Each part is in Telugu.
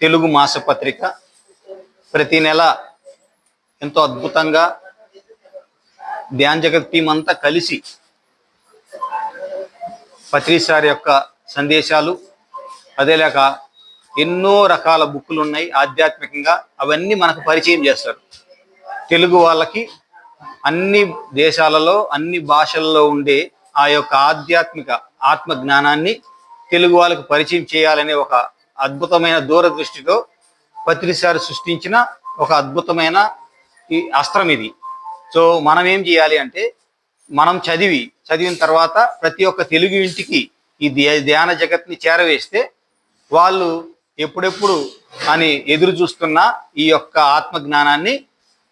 తెలుగు మాసపత్రిక ప్రతి నెల ఎంతో అద్భుతంగా ధ్యాన్ జగత్ టీం అంతా కలిసి పత్రిసారి యొక్క సందేశాలు అదేలేక ఎన్నో రకాల బుక్కులు ఉన్నాయి. ఆధ్యాత్మికంగా అవన్నీ మనకు పరిచయం చేస్తారు. తెలుగు వాళ్ళకి అన్ని దేశాలలో అన్ని భాషల్లో ఉండే ఆ యొక్క ఆధ్యాత్మిక ఆత్మ జ్ఞానాన్ని తెలుగు వాళ్ళకి పరిచయం చేయాలనే ఒక అద్భుతమైన దూరదృష్టితో పత్రిసారి సృష్టించిన ఒక అద్భుతమైన ఈ అస్త్రం ఇది. సో మనం ఏం చేయాలి అంటే మనం చదివి చదివిన తర్వాత ప్రతి ఒక్క తెలుగు ఇంటికి ఈ ధ్యాన జగత్ని చేరవేస్తే వాళ్ళు ఎప్పుడెప్పుడు అని ఎదురు చూస్తున్న ఈ యొక్క ఆత్మ జ్ఞానాన్ని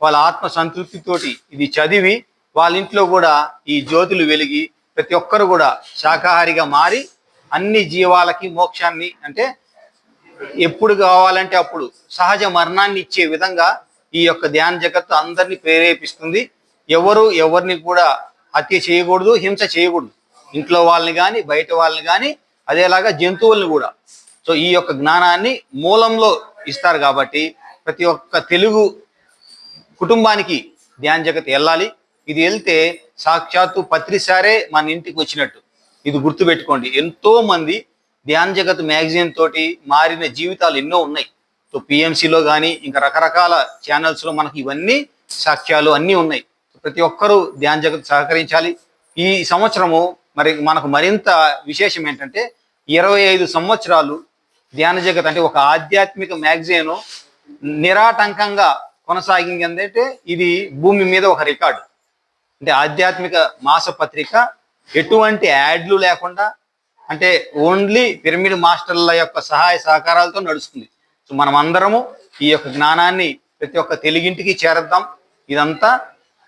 వాళ్ళ ఆత్మ సంతృప్తితోటి ఇది చదివి వాళ్ళ ఇంట్లో కూడా ఈ జ్యోతులు వెలిగి ప్రతి ఒక్కరు కూడా శాకాహారిగా మారి అన్ని జీవాలకి మోక్షాన్ని అంటే ఎప్పుడు కావాలంటే అప్పుడు సహజ మరణాన్ని ఇచ్చే విధంగా ఈ యొక్క ధ్యాన జగత్తు అందరినీ ప్రేరేపిస్తుంది. ఎవరు ఎవరిని కూడా హత్య చేయకూడదు హింస చేయకూడదు. ఇంట్లో వాళ్ళని కానీ బయట వాళ్ళని కానీ అదేలాగా జంతువుల్ని కూడా. సో ఈ యొక్క జ్ఞానాన్ని మూలంలో ఇస్తారు కాబట్టి ప్రతి ఒక్క తెలుగు కుటుంబానికి ధ్యాన జగత్ వెళ్ళాలి. ఇది వెళ్తే సాక్షాత్తు పత్రిసారే మన ఇంటికి వచ్చినట్టు. ఇది గుర్తుపెట్టుకోండి. ఎంతో మంది ధ్యాన జగత్ మ్యాగజైన్ తోటి మారిన జీవితాలు ఎన్నో ఉన్నాయి. సో పిఎంసిలో కానీ ఇంకా రకరకాల ఛానల్స్లో మనకి ఇవన్నీ సాక్ష్యాలు అన్నీ ఉన్నాయి. ప్రతి ఒక్కరూ ధ్యాన జగత్ సహకరించాలి. ఈ సంవత్సరము మరి మనకు మరింత విశేషం ఏంటంటే ఇరవై ఐదు సంవత్సరాలు ధ్యాన జగత్ అంటే ఒక ఆధ్యాత్మిక మ్యాగజైన్ నిరాటంకంగా కొనసాగింది ఏంటంటే ఇది భూమి మీద ఒక రికార్డు. అంటే ఆధ్యాత్మిక మాసపత్రిక ఎటువంటి యాడ్లు లేకుండా అంటే ఓన్లీ పిరమిడ్ మాస్టర్ల యొక్క సహాయ సహకారాలతో నడుస్తుంది. సో మనం అందరము ఈ యొక్క జ్ఞానాన్ని ప్రతి ఒక్క తెలుగింటికి చేరద్దాం. ఇదంతా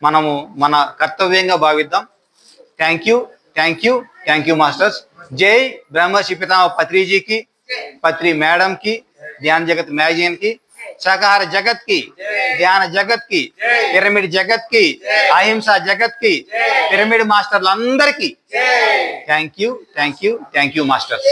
మనము మన కర్తవ్యంగా భావిద్దాం. Thank you thank you thank you masters జై బ్రహ్మశిపితామ పత్రిజీకి పత్రి మేడంకి ధ్యాన జగత్ మ్యాగజైన్కి శాకాహార జగత్కి ధ్యాన జగత్కి పిరమిడ్ జగత్కి అహింస జగత్కి pyramid మాస్టర్లందరికీ. Thank you thank you thank you masters.